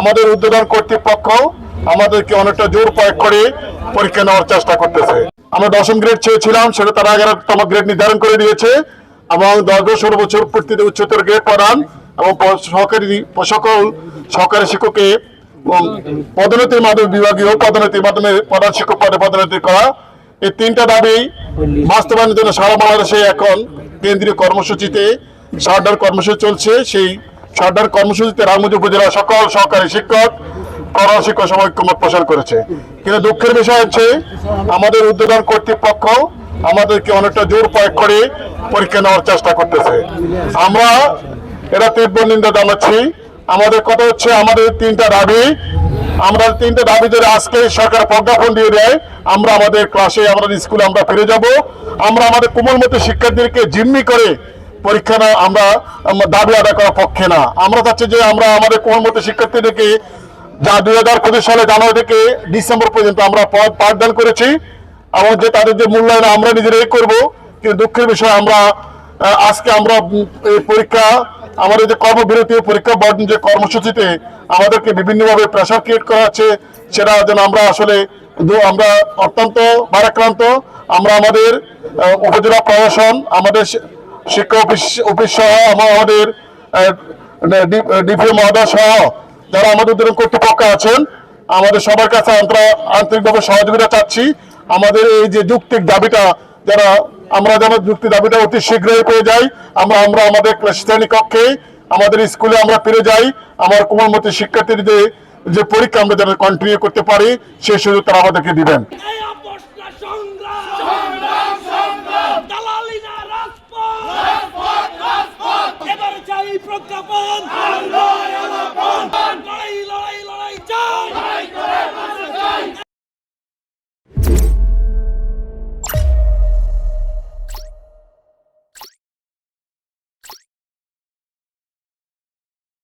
আমাদের উদ্বোধন কর্তৃপক্ষ আমাদেরকে অনেকটা জোর প্রয়োগ করে পরীক্ষা নেওয়ার চেষ্টা করতেছে। আমরা দশম গ্রেড চেয়েছিলাম, সেটা তারা এগারোতম গ্রেড নির্ধারণ করে দিয়েছে এবং দশ বছর বছর পূর্তিতে উচ্চতর গ্রেড প্রদান এবং সহকারী সকল সহকারী শিক্ষককে পদোন্নতির মাধ্যমে বিভাগীয় পদোন্নতির মাধ্যমে প্রধান শিক্ষক পদে পদোন্নতি করা। এই তিনটা দাবি বাস্তবায়নের জন্য সারা বাংলাদেশে এখন কেন্দ্রীয় কর্মসূচিতে সারদার কর্মসূচি চলছে। সেই সারদার কর্মসূচিতে রামগঞ্জ উপজেলার সকল সহকারী শিক্ষক প্রধান শিক্ষক সবাই ঐক্যমত পোষণ করেছে। কিন্তু দুঃখের বিষয় হচ্ছে, আমাদের উদ্বোধন কর্তৃপক্ষ আমাদেরকে অনেকটা জোর প্রয়োগ করে পরীক্ষা নেওয়ার চেষ্টা করতেছে। আমরা এটা তীব্র নিন্দা জানাচ্ছি। আমাদের কথা হচ্ছে, আমাদের তিনটা দাবি, আমরা তিনটা দাবি ধরে আজকে সরকার প্রজ্ঞাপন দিয়ে দেয়, আমরা আমাদের ক্লাসে আমাদের স্কুলে আমরা ফিরে যাব। আমরা আমাদের কোমলমতি শিক্ষার্থীদেরকে জিম্মি করে পরীক্ষা না, আমরা দাবি আদায় করার পক্ষে না। আমরা চাচ্ছি যে আমরা আমাদের কোমলমতি শিক্ষার্থীদেরকে যা দুই হাজার পঁচিশ সালে জানুয়ারি থেকে ডিসেম্বর পর্যন্ত আমরা পাঠদান করেছি এবং যে তাদের যে মূল্যায়ন আমরা নিজেরাই করব, কিন্তু দুঃখের বিষয় আমরা আজকে আমরা এই পরীক্ষা, আমাদের যে কর্মবিরতি, পরীক্ষা বর্জন যে কর্মসূচিতে আমাদেরকে বিভিন্নভাবে প্রেশার ক্রিয়েট করা হচ্ছে, সেটা যেন আমরা আসলে আমরা অত্যন্ত ভারাক্রান্ত, আমরা আমাদের উপজেলা প্রশাসন, আমাদের শিক্ষা অফিস অফিস সহ আমাদের ডিপিও মহোদয় সহ যারা আমাদের উদ্যোগ কর্তৃপক্ষ আছেন, আমাদের সবার কাছে আন্তরা- আন্তরিকভাবে সহযোগিতা চাচ্ছি। আমাদের এই যে যুক্তিক দাবিটা, যারা আমরা যেন যুক্তি দাবিটা অতি শীঘ্রই পেয়ে যাই, আমরা আমরা আমাদের শ্রেণি কক্ষে, আমাদের স্কুলে আমরা ফিরে যাই। আমার কোমলমতি শিক্ষার্থীদের যে পরীক্ষা আমরা যেন কন্টিনিউ করতে পারি, সেই সুযোগ তারা আমাদেরকে দিবেন। রাজপথ প্রজ্ঞাপন!